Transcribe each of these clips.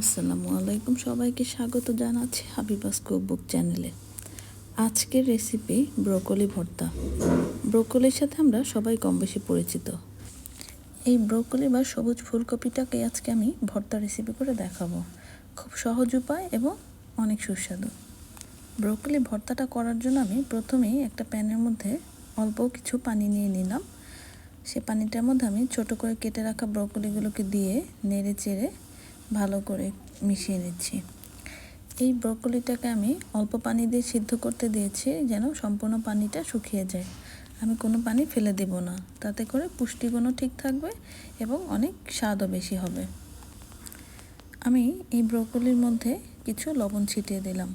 আসসালামু আলাইকুম। সবাইকে স্বাগত জানাচ্ছি হাবিবাস কুকবুক চ্যানেলে। আজকের রেসিপি ব্রোকলি ভর্তা। ব্রোকলির সাথে আমরা সবাই কম বেশি পরিচিত। এই ব্রোকলি বা সবুজ ফুলকপিটাকে আজকে আমি ভর্তা রেসিপি করে দেখাবো। খুব সহজ উপায় এবং অনেক সুস্বাদু। ব্রোকলি ভর্তাটা করার জন্য আমি প্রথমেই একটা প্যানের মধ্যে অল্প কিছু পানি নিয়ে নিলাম। সে পানিটার মধ্যে আমি ছোট করে কেটে রাখা ব্রোকলিগুলোকে দিয়ে নেড়ে চেড়ে ভালো করে মিশিয়ে নিচ্ছি। এই ব্রোকলিটাকে আমি অল্প পানি দিয়ে সিদ্ধ করতে দিয়েছি যেন সম্পূর্ণ পানিটা শুকিয়ে যায়। আমি কোনো পানি ফেলে দেব না। তাতে করে পুষ্টিগুণও ঠিক থাকবে এবং অনেক স্বাদও বেশি হবে। আমি এই ব্রোকলির মধ্যে কিছু লবণ ছিটিয়ে দিলাম।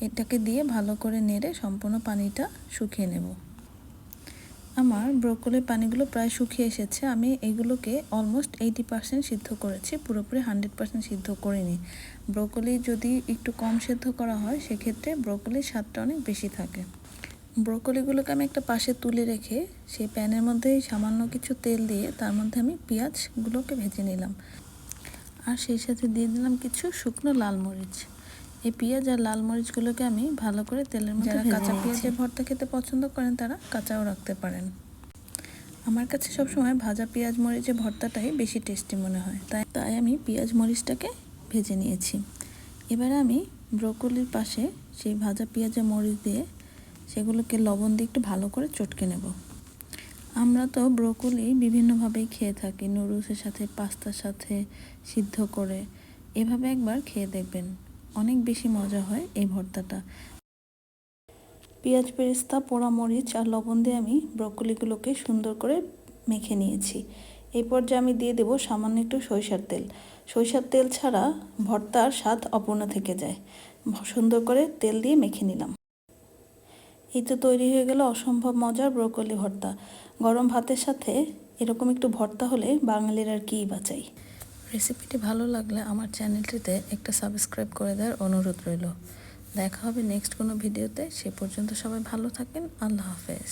এটাকে দিয়ে ভালো করে নেড়ে সম্পূর্ণ পানিটা শুকিয়ে নেব। আমার ব্রোকলির পানিগুলো প্রায় শুকিয়ে এসেছে। আমি এগুলোকে অলমোস্ট এইটি পার্সেন্ট সিদ্ধ করেছি, পুরোপুরি হান্ড্রেড পার্সেন্ট সিদ্ধ করিনি। ব্রোকলি যদি একটু কম সিদ্ধ করা হয়, সেক্ষেত্রে ব্রোকলির স্বাদটা অনেক বেশি থাকে। ব্রোকলিগুলোকে আমি একটা পাশে তুলে রেখে, সেই প্যানের মধ্যে সামান্য কিছু তেল দিয়ে তার মধ্যে আমি পেঁয়াজগুলোকে ভেজে নিলাম। আর সেই সাথে দিয়ে দিলাম কিছু শুকনো লাল মরিচ। এই পেঁয়াজ আর লাল মরিচগুলোকে আমি ভালো করে তেলের মধ্যে যারা কাঁচা পেঁয়াজের ভর্তা খেতে পছন্দ করেন তারা কাঁচাও রাখতে পারেন। আমার কাছে সবসময় ভাজা পেঁয়াজ মরিচের ভর্তাটাই বেশি টেস্টি মনে হয়। তাই তাই আমি পেঁয়াজ মরিচটাকে ভেজে নিয়েছি। এবারে আমি ব্রোকলির পাশে সেই ভাজা পেঁয়াজের মরিচ দিয়ে সেগুলোকে লবণ দিয়ে একটু ভালো করে চটকে নেব। আমরা তো ব্রোকলি বিভিন্নভাবেই খেয়ে থাকি নুডলসের সাথে পাস্তার সাথে সিদ্ধ করে। এভাবে একবার খেয়ে দেখবেন। অনেক বেশি মজা হয় এই ভর্তাটা। পেঁয়াজ বেরেস্তা পোড়া মরিচ আর লবণ দিয়ে আমি ব্রকলিগুলোকে সুন্দর করে মেখে নিয়েছি। এই পর্যায়ে আমি দিয়ে দেবো সামান্য একটু সরিষার তেল। সরিষার তেল ছাড়া ভর্তার স্বাদ অপূর্ণ থেকে যায়। সুন্দর করে তেল দিয়ে মেখে নিলাম। এই তো তৈরি হয়ে গেল অসম্ভব মজার ব্রকলি ভর্তা। গরম ভাতের সাথে এরকম একটু ভর্তা হলে বাঙালির আর কী বাঁচাই। রেসিপিটি ভালো লাগলে আমার চ্যানেলটিতে একটা সাবস্ক্রাইব করে দেওয়ার অনুরোধ রইল। দেখা হবে নেক্সট কোনো ভিডিওতে। সে পর্যন্ত সবাই ভালো থাকেন। আল্লাহ হাফেজ।